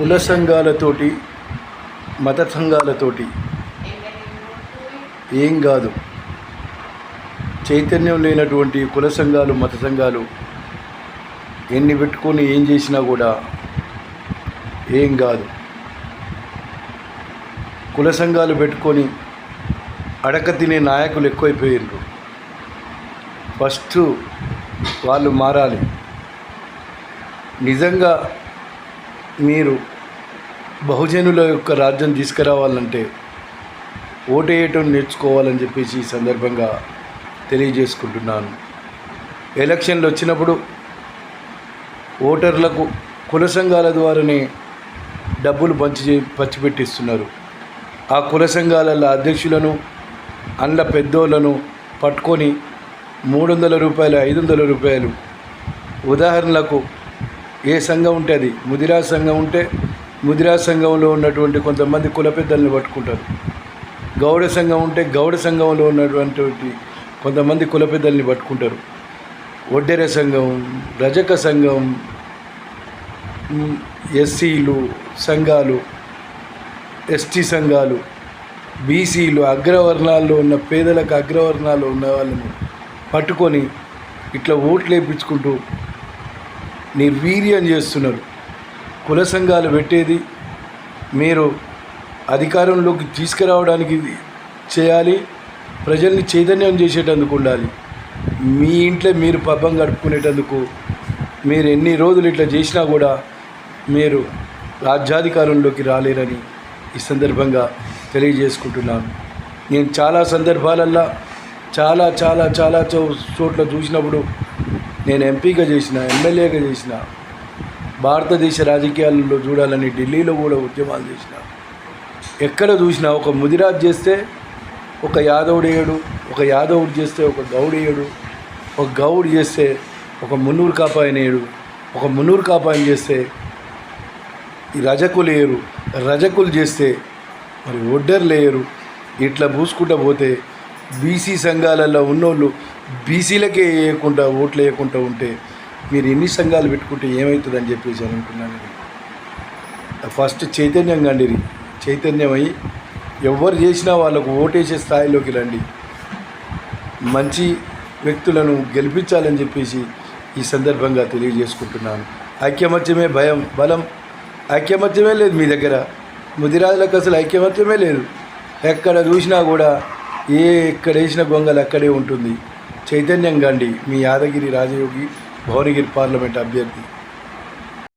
కుల సంఘాలతోటి మత సంఘాలతోటి ఏం కాదు. చైతన్యం లేనటువంటి కుల సంఘాలు మత సంఘాలు ఎన్ని పెట్టుకొని ఏం చేసినా కూడా ఏం కాదు. కుల సంఘాలు పెట్టుకొని అడక తినే నాయకులు ఎక్కువైపోయారు ఫస్ట్ వాళ్ళు మారాలి. నిజంగా మీరు బహుజనుల యొక్క రాజ్యం తీసుకురావాలంటే ఓటేయటం నేర్చుకోవాలని చెప్పేసి ఈ సందర్భంగా తెలియజేసుకుంటున్నాను. ఎలక్షన్లు వచ్చినప్పుడు ఓటర్లకు కుల సంఘాల ద్వారానే డబ్బులు పంచి పంచిపెట్టిస్తున్నారు ఆ కుల సంఘాలలో అధ్యక్షులను అండ్ల పెద్దోళ్ళను పట్టుకొని మూడు వందల రూపాయలు ఐదు వందల రూపాయలు ఉదాహరణలకు ఏ సంఘం ఉంటే అది? ముదిరా సంఘం ఉంటే ముదిరా సంఘంలో ఉన్నటువంటి కొంతమంది కుల పెద్దల్ని పట్టుకుంటారు. గౌడ సంఘం ఉంటే గౌడ సంఘంలో ఉన్నటువంటి కొంతమంది కుల పెద్దల్ని పట్టుకుంటారు. ఒడ్డెర సంఘం రజక సంఘం ఎస్సీలు సంఘాలు ఎస్టీ సంఘాలు బీసీలు అగ్రవర్ణాల్లో ఉన్న పేదలకు అగ్రవర్ణాల్లో ఉన్న వాళ్ళని పట్టుకొని ఇట్లా ఓట్లు వేయించుకుంటూ నిర్వీర్యం చేస్తున్నారు. కుల సంఘాలు పెట్టేది మీరు అధికారంలోకి తీసుకురావడానికి చేయాలి ప్రజల్ని చైతన్యం చేసేటందుకు ఉండాలి. మీ ఇంట్లో మీరు పబ్బం గడుపుకునేటందుకు మీరు ఎన్ని రోజులు ఇట్లా చేసినా కూడా మీరు రాజ్యాధికారంలోకి రాలేరని ఈ సందర్భంగా తెలియజేసుకుంటున్నాను. నేను చాలా సందర్భాలల్లో చాలా చాలా చాలా చో- చోట్ల చూసినప్పుడు నేను ఎంపీగా చేసిన ఎమ్మెల్యేగా చేసిన భారతదేశ రాజకీయాల్లో చూడాలని ఢిల్లీలో కూడా ఉద్యమాలు చేసిన ఎక్కడ చూసినా ఒక ముదిరాజ్ చేస్తే ఒక యాదవుడేయుడు ఒక యాదవుడు చేస్తే ఒక గౌడేయుడు ఒక గౌడు చేస్తే ఒక మున్నూరు కాపాయనేయుడు ఒక మున్నూరు కాపాయని చేస్తే ఈ రజకులు లేరు రజకులు చేస్తే మరి ఒడ్డర్ లేరు ఇట్లా పూసుకుంటా పోతే బీసీ సంఘాలలో ఉన్నోళ్ళు బీసీలకే వేయకుండా ఓట్లు వేయకుండా ఉంటే మీరు ఎన్ని సంఘాలు పెట్టుకుంటే ఏమవుతుందని చెప్పేసి అనుకున్నాను ఫస్ట్ చైతన్యం కండిరి చైతన్యమై ఎవరు చేసినా వాళ్ళకు ఓటేసే స్థాయిలోకి రండి. మంచి వ్యక్తులను గెలిపించాలని చెప్పేసి ఈ సందర్భంగా తెలియజేసుకుంటున్నాను. ఐక్యమత్యమే భయం బలం. ఐక్యమత్యమే లేదు మీ దగ్గర. ముదిరాజులకు అసలు ఐక్యమత్యమే లేదు. ఎక్కడ చూసినా కూడా ఏ ఎక్కడ వేసిన గొంగలు అక్కడే ఉంటుంది. చైతన్యం గండి మీ యాదగిరి రాజయోగి భువనగిరి పార్లమెంట్ అభ్యర్థి.